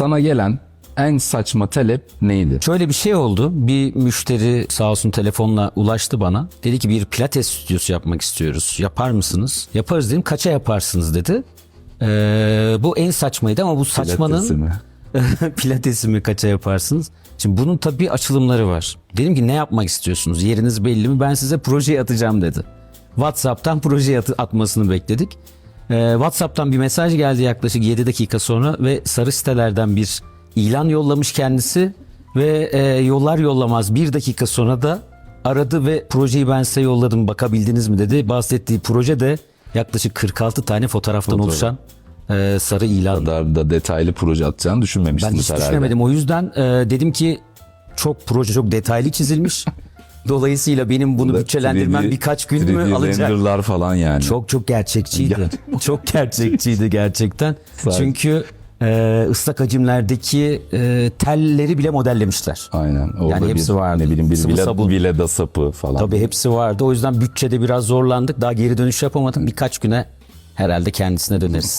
sana gelen en saçma talep neydi? Şöyle bir şey oldu. Bir müşteri sağ olsun telefonla ulaştı bana. Dedi ki bir pilates stüdyosu yapmak istiyoruz. Yapar mısınız? Yaparız dedim. Kaça yaparsınız dedi. Ee, bu en saçmaydı ama bu saçmanın Pilatesi mi? pilatesi mi kaça yaparsınız? Şimdi bunun tabii açılımları var. Dedim ki ne yapmak istiyorsunuz? Yeriniz belli mi? Ben size projeyi atacağım dedi. WhatsApp'tan projeyi atı- atmasını bekledik. Ee, WhatsApp'tan bir mesaj geldi yaklaşık 7 dakika sonra ve sarı sitelerden bir ilan yollamış kendisi ve e, yollar yollamaz bir dakika sonra da aradı ve projeyi ben size yolladım bakabildiniz mi dedi. Bahsettiği proje de yaklaşık 46 tane fotoğraftan Fotoğraf. oluşan e, sarı ilan. Kadar da detaylı proje atacağını Ben düşünmemiştiniz hiç herhalde. düşünemedim. O yüzden e, dedim ki çok proje çok detaylı çizilmiş. Dolayısıyla benim bunu bütçelendirmem 3D birkaç gün mü 3D alacak? renderlar falan yani. Çok çok gerçekçiydi. çok gerçekçiydi gerçekten. Çünkü e, ıslak hacimlerdeki e, telleri bile modellemişler. Aynen. Orada Yani hepsi bir, vardı. Ne bileyim bir Sıvı sabun. vileda sapı falan. Tabii hepsi vardı. O yüzden bütçede biraz zorlandık. Daha geri dönüş yapamadım. Birkaç güne herhalde kendisine döneriz.